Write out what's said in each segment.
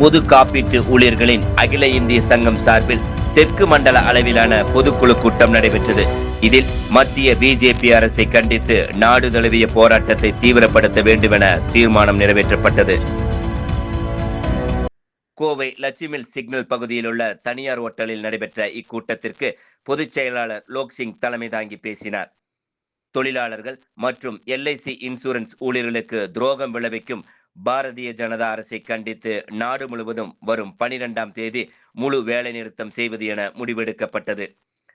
பொது காப்பீட்டு ஊழியர்களின் அகில இந்திய சங்கம் சார்பில் தெற்கு மண்டல அளவிலான பொதுக்குழு கூட்டம் நடைபெற்றது. இதில் மத்திய பிஜேபி அரசை கண்டித்து நாடு தழுவிய போராட்டத்தை தீவிரப்படுத்த வேண்டும் என தீர்மானம் நிறைவேற்றப்பட்டது. கோவை லட்சுமில் சிக்னல் பகுதியில் உள்ள தனியார் ஓட்டலில் நடைபெற்ற இக்கூட்டத்திற்கு பொதுச் செயலாளர் லோக்சிங் தலைமை தாங்கி பேசினார். தொழிலாளர்கள் மற்றும் எல்ஐசி இன்சூரன்ஸ் ஊழியர்களுக்கு துரோகம் விளைவிக்கும் பாரதிய ஜனதா அரசை கண்டித்து நாடு முழுவதும் வரும் பனிரெண்டாம் தேதி முழு வேலை நிறுத்தம் செய்வது என முடிவெடுக்கப்பட்டது.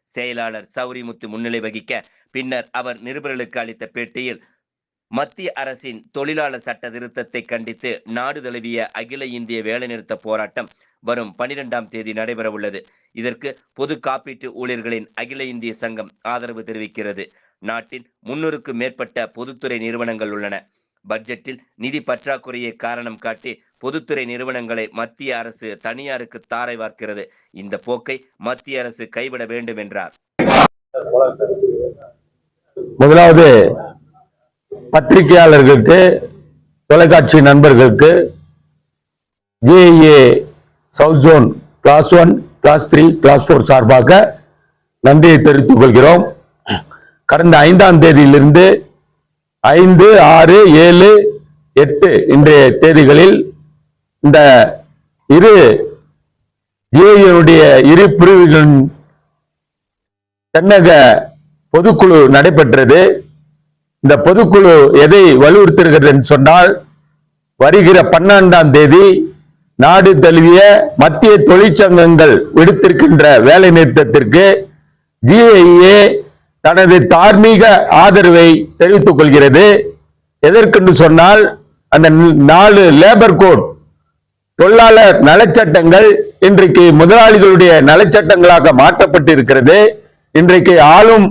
செயலாளர் சௌரிமுத்து முன்னிலை வகிக்க பின்னர் அவர் நிருபர்களுக்கு அளித்த பேட்டியில் மத்திய அரசின் தொழிலாளர் சட்ட திருத்தத்தை கண்டித்து நாடு தழுவிய அகில இந்திய வேலைநிறுத்த போராட்டம் வரும் பனிரெண்டாம் தேதி நடைபெறவுள்ளது. இதற்கு பொது காப்பீட்டு ஊழியர்களின் அகில இந்திய சங்கம் ஆதரவு தெரிவிக்கிறது. நாட்டின் முன்னூறுக்கும் மேற்பட்ட பொதுத்துறை நிறுவனங்கள் உள்ளன. பட்ஜெட்டில் நிதி பற்றாக்குறையை காரணம் காட்டி பொதுத்துறை நிறுவனங்களை மத்திய அரசு தனியாருக்கு தாரை வார்க்கிறது. இந்த போக்கை மத்திய அரசு கைவிட வேண்டும் என்றார். முதலாவது பத்திரிகையாளர்களுக்கு தொலைக்காட்சி நண்பர்களுக்கு JA south zone class one class three class four சார்பாக நன்றியை தெரிவித்துக் கொள்கிறோம். கடந்த ஐந்தாம் தேதியிலிருந்து ஐந்து ஆறு ஏழு எட்டு இன்றைய தேதிகளில் இந்த இரு ஜேஏனுடைய இரு பிரிவுகளின் தென்னக பொதுக்குழு நடைபெற்றது. இந்த பொதுக்குழு எதை வலியுறுத்துகிறது என்று சொன்னால் வருகிற பன்னெண்டாம் தேதி நாடு தழுவிய மத்திய தொழிற்சங்கங்கள் விடுத்திருக்கின்ற வேலை நிறுத்தத்திற்கு ஜிஐஏ தனது தார்மீக ஆதரவை தெரிவித்துக் கொள்கிறது. எதற்கென்று சொன்னால் அந்த நாலு லேபர் கோட் தொழிலாளர் நலச்சட்டங்கள் இன்றைக்கு முதலாளிகளுடைய நலச்சட்டங்களாக மாற்றப்பட்டிருக்கிறது. இன்றைக்கு ஆளும்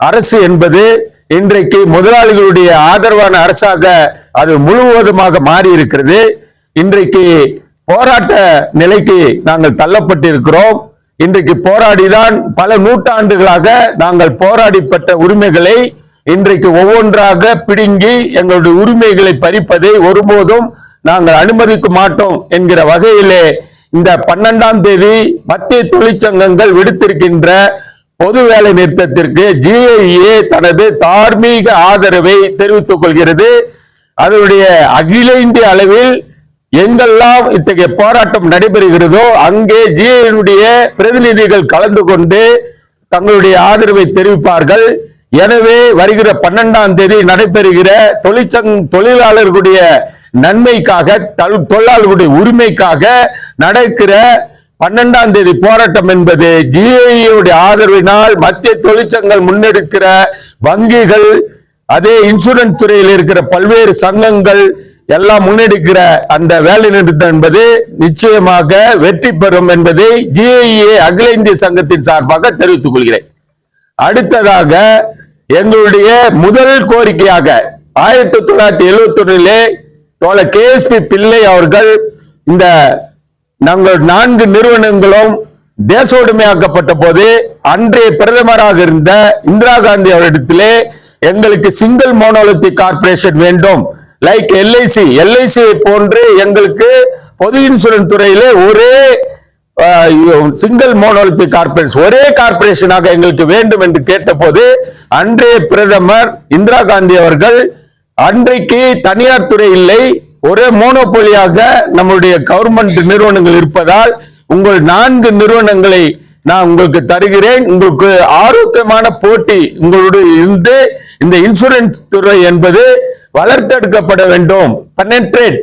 அரசு என்பது இன்றைக்கு முதலாளிகளுடைய ஆதரவான அரசாக அது முழுவதுமாக மாறி இருக்கிறது இன்றைக்கு போராட்ட நிலைக்கு நாங்கள் தள்ளப்பட்டிருக்கிறோம். இன்றைக்கு போராடிதான் பல நூற்றாண்டுகளாக நாங்கள் போராடிப்பட்ட உரிமைகளை இன்றைக்கு ஒவ்வொன்றாக பிடுங்கி எங்களுடைய உரிமைகளை பறிப்பதை ஒருபோதும் நாங்கள் அனுமதிக்க மாட்டோம் என்கிற வகையிலே இந்த பன்னெண்டாம் தேதி மத்திய தொழிற்சங்கங்கள் விடுத்திருக்கின்ற பொது வேலை நிறுத்தத்திற்கு ஜிஐஏ தனது தார்மீக ஆதரவை தெரிவித்துக் கொள்கிறது. அதனுடைய அகில இந்திய அளவில் எங்கெல்லாம் இத்தகைய போராட்டம் நடைபெறுகிறதோ அங்கே ஜிஐனுடைய பிரதிநிதிகள் கலந்து கொண்டு தங்களுடைய ஆதரவை தெரிவிப்பார்கள். எனவே வருகிற பன்னெண்டாம் தேதி நடைபெறுகிற தொழிற்சங் தொழிலாளர்களுடைய நன்மைக்காக தொழிலாளர்களுடைய உரிமைக்காக நடக்கிற பன்னெண்டாம் தேதி போராட்டம் என்பது ஜிஐயுடைய ஆதரவினால் மத்திய தொழிற்சங்கங்கள் முன்னெடுக்கிற வங்கிகள் அதே இன்சூரன்ஸ் துறையில் இருக்கிற பல்வேறு சங்கங்கள் எல்லாம் முன்னெடுக்கிற அந்த வேலை நிறுத்தம் என்பது நிச்சயமாக வெற்றி பெறும் என்பதை ஜிஐஏ அகில இந்திய சங்கத்தின் சார்பாக தெரிவித்துக் கொள்கிறேன். அடுத்ததாக எங்களுடைய முதல் கோரிக்கையாக ஆயிரத்தி தொள்ளாயிரத்தி எழுபத்தி ஒன்றிலே தோழர் கே எஸ் பி பிள்ளை அவர்கள் இந்த நாங்கள் நான்கு நிறுவனங்களும் தேசோடுமையாக்கப்பட்ட போது அன்றைய பிரதமராக இருந்த இந்திரா காந்தி அவரிடத்திலே எங்களுக்கு சிங்கிள் மோனோலித்தி கார்பரேஷன் வேண்டும். லைக் எல்ஐசி எல்ஐசி போன்று எங்களுக்கு பொது இன்சூரன்ஸ் துறையிலே ஒரே சிங்கிள் மோனோலித்திக் கார்பரேஷன் ஒரே கார்பரேஷனாக எங்களுக்கு வேண்டும் என்று கேட்டபோது அன்றைய பிரதமர் இந்திரா காந்தி அவர்கள் அன்றைக்கு தனியார் துறை இல்லை ஒரே மோனோபோலியாக நம்முடைய கவர்மெண்ட் நிறுவனங்கள் இருப்பதால் உங்கள் நான்கு நிறுவனங்களை நான் உங்களுக்கு தருகிறேன். உங்களுக்கு ஆரோக்கியமான போட்டி உங்களுடைய இருந்து. இந்த இன்சூரன்ஸ் துறை என்பது வளர்த்தெடுக்கப்பட வேண்டும். பெனட்ரேட்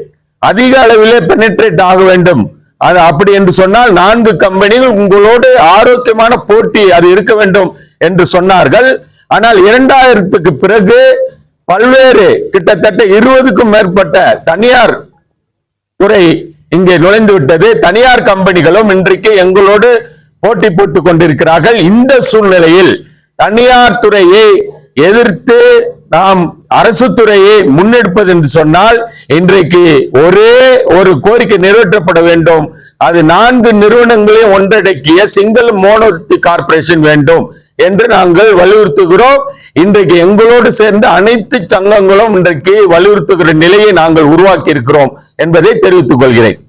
அதிக அளவிலே பெனட்ரேட் ஆக வேண்டும். அது அப்படி என்று சொன்னால் நான்கு கம்பெனிகள் உங்களோடு ஆரோக்கியமான போட்டி அது இருக்க வேண்டும் என்று சொன்னார்கள். ஆனால் இரண்டாயிரத்துக்கு பிறகு பல்வேறு கிட்டத்தட்ட இருபதுக்கும் மேற்பட்ட தனியார் துறை இங்கே நுழைந்து விட்டது. தனியார் கம்பெனிகளும் இன்றைக்கு எங்களோடு போட்டி போட்டுக் கொண்டிருக்கிறார்கள். இந்த சூழ்நிலையில் தனியார் துறையை எதிர்த்து நாம் அரசு துறையை முன்னெடுப்பது என்று சொன்னால் இன்றைக்கு ஒரே ஒரு கோரிக்கை நிறைவேற்றப்பட வேண்டும். அது நான்கு நிறுவனங்களையும் ஒன்றடக்கிய சிங்கிள் மோனோரிட்டி கார்பரேஷன் வேண்டும் என்று நாங்கள் வலியுறுத்துகிறோம். இன்றைக்கு எங்களோடு சேர்ந்து அனைத்து சங்கங்களும் இன்றைக்கு வலியுறுத்துகிற நிலையை நாங்கள் உருவாக்கி இருக்கிறோம் என்பதை தெரிவித்துக் கொள்கிறேன்.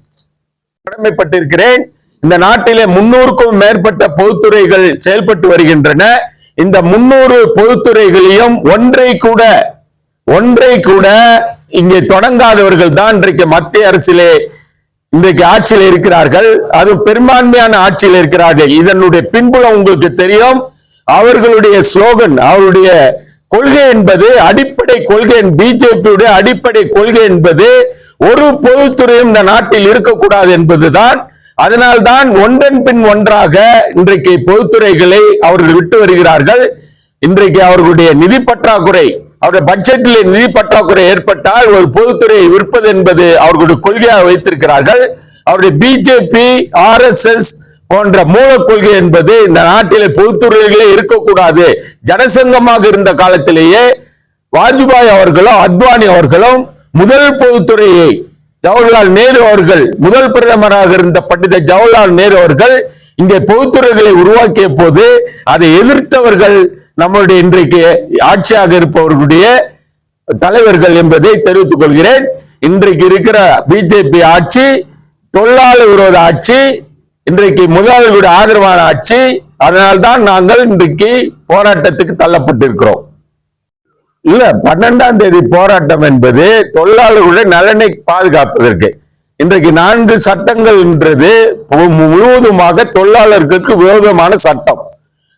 கடமைப்பட்டிருக்கிறேன். இந்த நாட்டிலே முன்னூறுக்கும் மேற்பட்ட பொதுத்துறைகள் செயல்பட்டு வருகின்றன. இந்த முன்னூறு பொதுத்துறைகளையும் ஒன்றை கூட ஒன்றை கூட இங்கே தொடங்காதவர்கள் தான் இன்றைக்கு மத்திய அரசிலே இன்றைக்கு ஆட்சியில் இருக்கிறார்கள். அது பெரும்பான்மையான ஆட்சியில் இருக்கிறார்கள். இதனுடைய பின்புலம் உங்களுக்கு தெரியும். அவர்களுடைய ஸ்லோகன் அவருடைய கொள்கை என்பது அடிப்படை கொள்கை பிஜேபியுடைய அடிப்படை கொள்கை என்பது ஒரு பொதுத்துறையும் இந்த நாட்டில் இருக்கக்கூடாது என்பதுதான் அதனால்தான் ஒன்றன் பின் ஒன்றாக இன்றைக்கு பொதுத்துறைகளை அவர்கள் விட்டு வருகிறார்கள். இன்றைக்கு அவர்களுடைய நிதி பற்றாக்குறை அவருடைய பட்ஜெட்டில் நிதி பற்றாக்குறை ஏற்பட்டால் ஒரு பொதுத்துறையை விற்பது என்பது அவர்களுடைய கொள்கையாக வைத்திருக்கிறார்கள். அவருடைய பிஜேபி ஆர் எஸ் எஸ் போன்ற மூல கொள்கை என்பது இந்த நாட்டிலே பொதுத்துறைகளே இருக்கக்கூடாது. ஜனசங்கமாக இருந்த காலத்திலேயே வாஜ்பாய் அவர்களும் அத்வானி அவர்களும் முதல் பொதுத்துறையை ஜவஹர்லால் நேரு அவர்கள் முதல் பிரதமராக இருந்த பண்டித ஜவஹர்லால் நேரு அவர்கள் இங்கே பொதுத்துறைகளை உருவாக்கிய போது அதை எதிர்த்தவர்கள் நம்மளுடைய இன்றைக்கு ஆட்சியாக இருப்பவர்களுடைய தலைவர்கள் என்பதை தெரிவித்துக் கொள்கிறேன். இன்றைக்கு இருக்கிற பிஜேபி ஆட்சி தொழிலாளர் விரோத ஆட்சி இன்றைக்கு முதலாளிகளுடைய ஆதரவான ஆட்சி அதனால்தான் நாங்கள் இன்றைக்கு போராட்டத்துக்கு தள்ளப்பட்டிருக்கிறோம். இல்ல பன்னெண்டாம் தேதி போராட்டம் என்பது தொழிலாளர்களுடைய நலனை பாதுகாப்பதற்கு. இன்றைக்கு நான்கு சட்டங்கள் என்றது முழுவதுமாக தொழிலாளர்களுக்கு விரோதமான சட்டம்.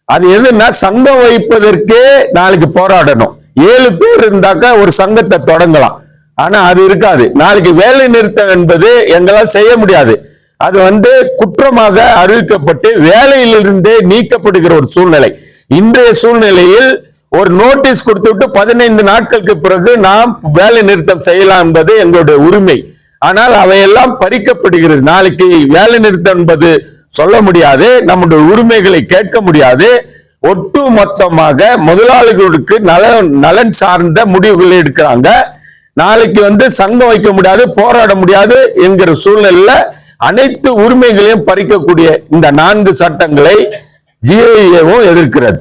அது எதுன்னா சங்கம் வைப்பதற்கே நாளைக்கு போராடணும். ஏழு பேர் இருந்தாக்கா ஒரு சங்கத்தை தொடங்கலாம். ஆனா அது இருக்காது. நாளைக்கு வேலை நிறுத்தம் என்பது எங்களால் செய்ய முடியாது. அது வந்து குற்றமாக அறிவிக்கப்பட்டு வேலையிலிருந்தே நீக்கப்படுகிற ஒரு சூழ்நிலை. இன்றைய சூழ்நிலையில் ஒரு நோட்டீஸ் கொடுத்துவிட்டு பதினைந்து நாட்களுக்கு பிறகு நாம் வேலை நிறுத்தம் செய்யலாம் என்பது எங்களுடைய உரிமை. ஆனால் அவையெல்லாம் பறிக்கப்படுகிறது. நாளைக்கு வேலை நிறுத்தம் என்பது சொல்ல முடியாது நம்முடைய உரிமைகளை கேட்க முடியாது. ஒட்டு மொத்தமாக முதலாளிகளுக்கு நலன் நலன் சார்ந்த முடிவுகளை எடுக்கிறாங்க. நாளைக்கு வந்து சங்கம் வைக்க முடியாது போராட முடியாது என்கிற சூழ்நிலையில அனைத்து உரிமைகளையும் பறிக்கக்கூடிய இந்த நான்கு சட்டங்களை ஜிஏஏவும் எதிர்க்கிறது.